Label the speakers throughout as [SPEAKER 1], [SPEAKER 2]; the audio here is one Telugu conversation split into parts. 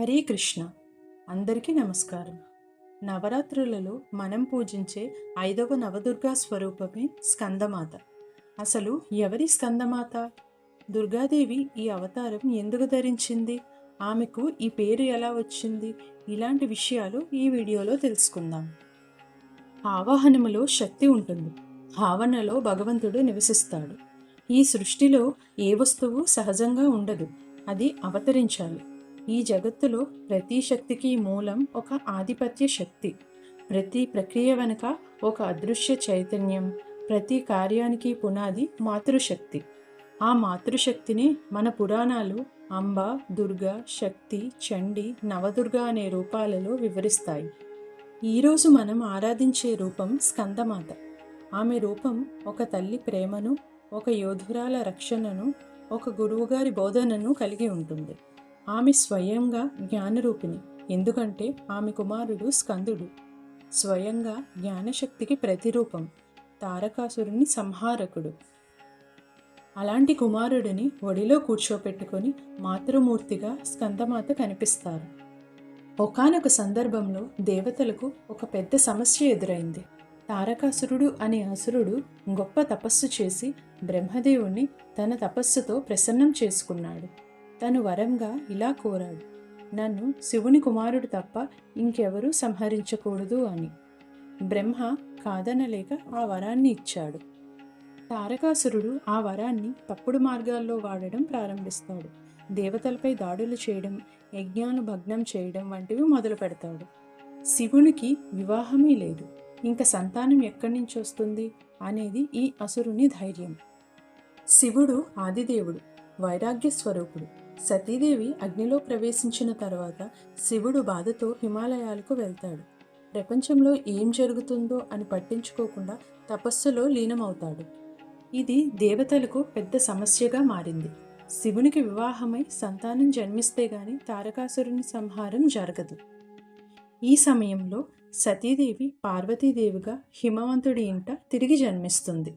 [SPEAKER 1] హరే కృష్ణ. అందరికీ నమస్కారం. నవరాత్రులలో మనం పూజించే ఐదవ నవదుర్గా స్వరూపమే స్కందమాత. అసలు ఎవరి స్కందమాత? దుర్గాదేవి ఈ అవతారం ఎందుకు ధరించింది? ఆమెకు ఈ పేరు ఎలా వచ్చింది? ఇలాంటి విషయాలు ఈ వీడియోలో తెలుసుకుందాం. ఆవాహనములో శక్తి ఉంటుంది. భావనలో భగవంతుడు నివసిస్తాడు. ఈ సృష్టిలో ఏ వస్తువు సహజంగా ఉండదు. అది అవతరించాలి. ఈ జగత్తులో ప్రతి శక్తికి మూలం ఒక ఆధిపత్య శక్తి. ప్రతి ప్రక్రియ వెనుక ఒక అదృశ్య చైతన్యం. ప్రతి కార్యానికి పునాది మాతృశక్తి. ఆ మాతృశక్తిని మన పురాణాలు అంబ దుర్గ శక్తి చండి నవదుర్గ అనే రూపాలలో వివరిస్తాయి. ఈరోజు మనం ఆరాధించే రూపం స్కందమాత. ఆమె రూపం ఒక తల్లి ప్రేమను ఒక యోధురాల రక్షణను ఒక గురువుగారి బోధనను కలిగి ఉంటుంది. ఆమె స్వయంగా జ్ఞానరూపిణి. ఎందుకంటే ఆమె కుమారుడు స్కందుడు. స్వయంగా జ్ఞానశక్తికి ప్రతిరూపం. తారకాసురుని సంహారకుడు. అలాంటి కుమారుడిని ఒడిలో కూర్చోపెట్టుకొని మాతృమూర్తిగా స్కందమాత కనిపిస్తారు. ఒకానొక సందర్భంలో దేవతలకు ఒక పెద్ద సమస్య ఎదురైంది. తారకాసురుడు అనే అసురుడు గొప్ప తపస్సు చేసి బ్రహ్మదేవుణ్ణి తన తపస్సుతో ప్రసన్నం చేసుకున్నాడు. తను వరంగా ఇలా కోరాడు. నన్ను శివుని కుమారుడు తప్ప ఇంకెవరూ సంహరించకూడదు అని. బ్రహ్మ కాదనలేక ఆ వరాన్ని ఇచ్చాడు. తారకాసురుడు ఆ వరాన్ని తప్పుడు మార్గాల్లో వాడడం ప్రారంభిస్తాడు. దేవతలపై దాడులు చేయడం యజ్ఞాలు భగ్నం చేయడం వంటివి మొదలు పెడతాడు. శివునికి వివాహమే లేదు. ఇంకా సంతానం ఎక్కడి నుంచి వస్తుంది అనేది ఈ అసురుని ధైర్యం. శివుడు ఆదిదేవుడు వైరాగ్య స్వరూపుడు. సతీదేవి అగ్నిలో ప్రవేశించిన తర్వాత శివుడు బాధతో హిమాలయాలకు వెళ్తాడు. ప్రపంచంలో ఏం జరుగుతుందో అని పట్టించుకోకుండా తపస్సులో లీనమవుతాడు. ఇది దేవతలకు పెద్ద సమస్యగా మారింది. శివునికి వివాహమై సంతానం జన్మిస్తే గాని తారకాసురుని సంహారం జరగదు. ఈ సమయంలో సతీదేవి పార్వతీదేవిగా హిమవంతుడి ఇంట తిరిగి జన్మిస్తుంది.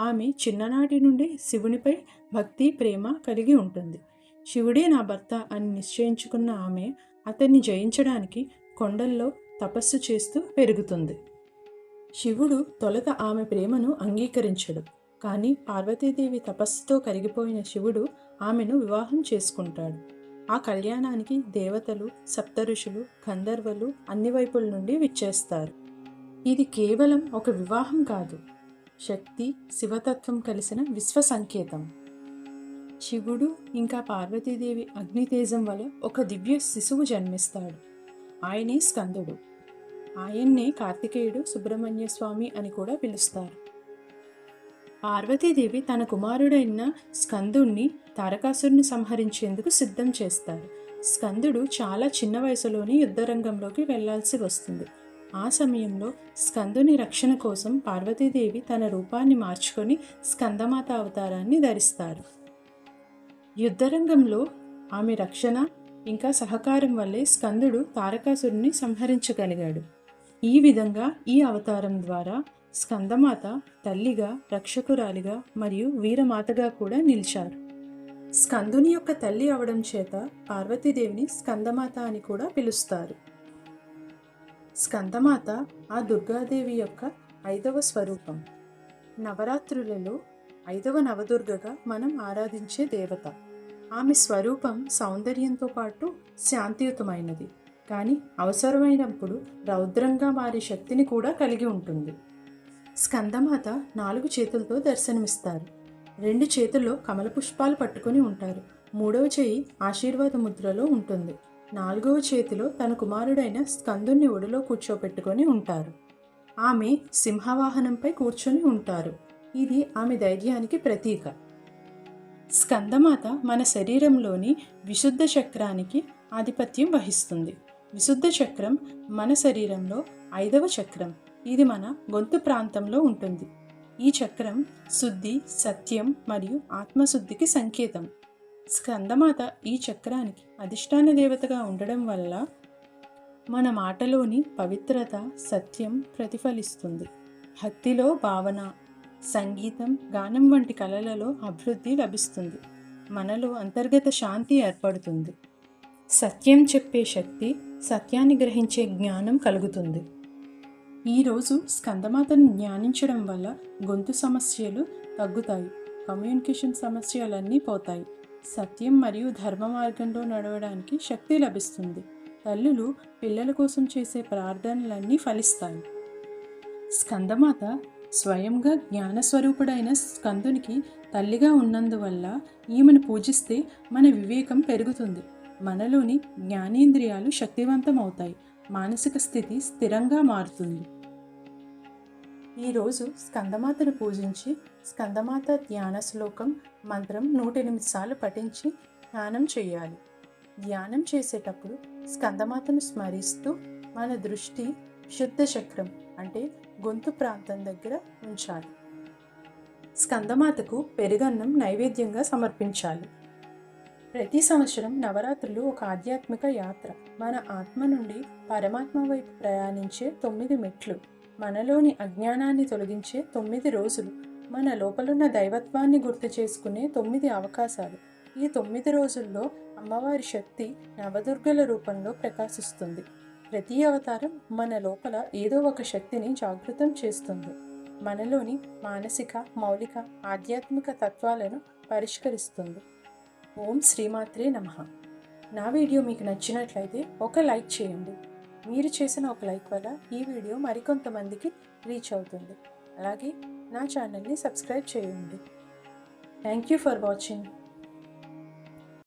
[SPEAKER 1] ఆమె చిన్ననాటి నుండి శివునిపై భక్తి ప్రేమ కలిగి ఉంటుంది. శివుడే నా భర్త అని నిశ్చయించుకున్న ఆమె అతన్ని జయించడానికి కొండల్లో తపస్సు చేస్తూ పెరుగుతుంది. శివుడు తొలత ఆమె ప్రేమను అంగీకరించడు. కానీ పార్వతీదేవి తపస్సుతో కరిగిపోయిన శివుడు ఆమెను వివాహం చేసుకుంటాడు. ఆ కళ్యాణానికి దేవతలు సప్తఋషులు గంధర్వలు అన్ని వైపుల నుండి విచ్చేస్తారు. ఇది కేవలం ఒక వివాహం కాదు. శక్తి శివతత్వం కలిసిన విశ్వ సంకేతం శివుడు ఇంకా పార్వతీదేవి అగ్నితేజం వల్ల ఒక దివ్య శిశువు జన్మిస్తాడు. ఆయనే స్కందుడు. ఆయన్నే కార్తికేయుడు సుబ్రహ్మణ్య స్వామి అని కూడా పిలుస్తారు. పార్వతీదేవి తన కుమారుడైన స్కందుణ్ణి తారకాసురుని సంహరించేందుకు సిద్ధం చేస్తారు. స్కందుడు చాలా చిన్న వయసులోనే యుద్ధరంగంలోకి వెళ్ళాల్సి వస్తుంది. ఆ సమయంలో స్కందుని రక్షణ కోసం పార్వతీదేవి తన రూపాన్ని మార్చుకొని స్కందమాత అవతారాన్ని ధరిస్తారు. యుద్ధరంగంలో ఆమె రక్షణ ఇంకా సహకారం వల్లే స్కందుడు తారకాసురుని సంహరించగలిగాడు. ఈ విధంగా ఈ అవతారం ద్వారా స్కందమాత తల్లిగా రక్షకురాలిగా మరియు వీరమాతగా కూడా నిలిచారు. స్కందుని యొక్క తల్లి అవడం చేత పార్వతీదేవిని స్కందమాత అని కూడా పిలుస్తారు. స్కందమాత ఆ దుర్గాదేవి యొక్క ఐదవ స్వరూపం. నవరాత్రులలో ఐదవ నవదుర్గగా మనం ఆరాధించే దేవత. ఆమె స్వరూపం సౌందర్యంతో పాటు శాంతియుతమైనది. కానీ అవసరమైనప్పుడు రౌద్రంగా మారే శక్తిని కూడా కలిగి ఉంటుంది. స్కందమాత నాలుగు చేతులతో దర్శనమిస్తారు. రెండు చేతుల్లో కమల పుష్పాలు పట్టుకొని ఉంటారు. మూడవ చేయి ఆశీర్వాద ముద్రలో ఉంటుంది. నాలుగవ చేతిలో తన కుమారుడైన స్కందుని ఒడిలో కూర్చోపెట్టుకొని ఉంటారు. ఆమె సింహవాహనంపై కూర్చొని ఉంటారు. ఇది ఆమె ధైర్యానికి ప్రతీక. స్కందమాత మన శరీరంలోని విశుద్ధ చక్రానికి ఆధిపత్యం వహిస్తుంది. విశుద్ధ చక్రం మన శరీరంలో ఐదవ చక్రం. ఇది మన గొంతు ప్రాంతంలో ఉంటుంది. ఈ చక్రం శుద్ధి సత్యం మరియు ఆత్మశుద్ధికి సంకేతం. స్కందమాత ఈ చక్రానికి అధిష్టాన దేవతగా ఉండడం వల్ల మన మాటలోని పవిత్రత సత్యం ప్రతిఫలిస్తుంది. భక్తిలో భావన సంగీతం గానం వంటి కళలలో అభివృద్ధి లభిస్తుంది. మనలో అంతర్గత శాంతి ఏర్పడుతుంది. సత్యం చెప్పే శక్తి సత్యాన్ని గ్రహించే జ్ఞానం కలుగుతుంది. ఈరోజు స్కందమాతను ధ్యానించడం వల్ల గొంతు సమస్యలు తగ్గుతాయి. కమ్యూనికేషన్ సమస్యలన్నీ పోతాయి. సత్యం మరియు ధర్మ మార్గంలో నడవడానికి శక్తి లభిస్తుంది. తల్లులు పిల్లల కోసం చేసే ప్రార్థనలన్నీ ఫలిస్తాయి. స్కందమాత స్వయంగా జ్ఞానస్వరూపుడైన స్కందునికి తల్లిగా ఉన్నందువల్ల ఈమెను పూజిస్తే మన వివేకం పెరుగుతుంది. మనలోని జ్ఞానేంద్రియాలు శక్తివంతం అవుతాయి మానసిక స్థితి స్థిరంగా మారుతుంది. ఈరోజు స్కందమాతను పూజించి స్కందమాత ధ్యాన శ్లోకం మంత్రం నూట ఎనిమిది సార్లు పఠించి ధ్యానం చేయాలి. ధ్యానం చేసేటప్పుడు స్కందమాతను స్మరిస్తూ మన దృష్టి శుద్ధ చక్రం అంటే గొంతు ప్రాంతం దగ్గర ఉంచాలి. స్కందమాతకు పెరుగన్నం నైవేద్యంగా సమర్పించాలి. ప్రతి సంవత్సరం నవరాత్రులు ఒక ఆధ్యాత్మిక యాత్ర. మన ఆత్మ నుండి పరమాత్మ వైపు ప్రయాణించే తొమ్మిది మెట్లు. మనలోని అజ్ఞానాన్ని తొలగించే తొమ్మిది రోజులు. మన లోపలున్న దైవత్వాన్ని గుర్తు చేసుకునే తొమ్మిది అవకాశాలు. ఈ తొమ్మిది రోజుల్లో అమ్మవారి శక్తి నవదుర్గల రూపంలో ప్రకాశిస్తుంది. ప్రతి అవతారం మన లోపల ఏదో ఒక శక్తిని జాగృతం చేస్తుంది. మనలోని మానసిక మౌలిక ఆధ్యాత్మిక తత్వాలను పరిష్కరిస్తుంది. ఓం శ్రీమాత్రే నమ. నా వీడియో మీకు నచ్చినట్లయితే ఒక లైక్ చేయండి. మీరు చేసిన ఒక లైక్ వల్ల ఈ వీడియో మరికొంతమందికి రీచ్ అవుతుంది. అలాగే నా ఛానల్ని సబ్స్క్రైబ్ చేయండి. Thank you for watching.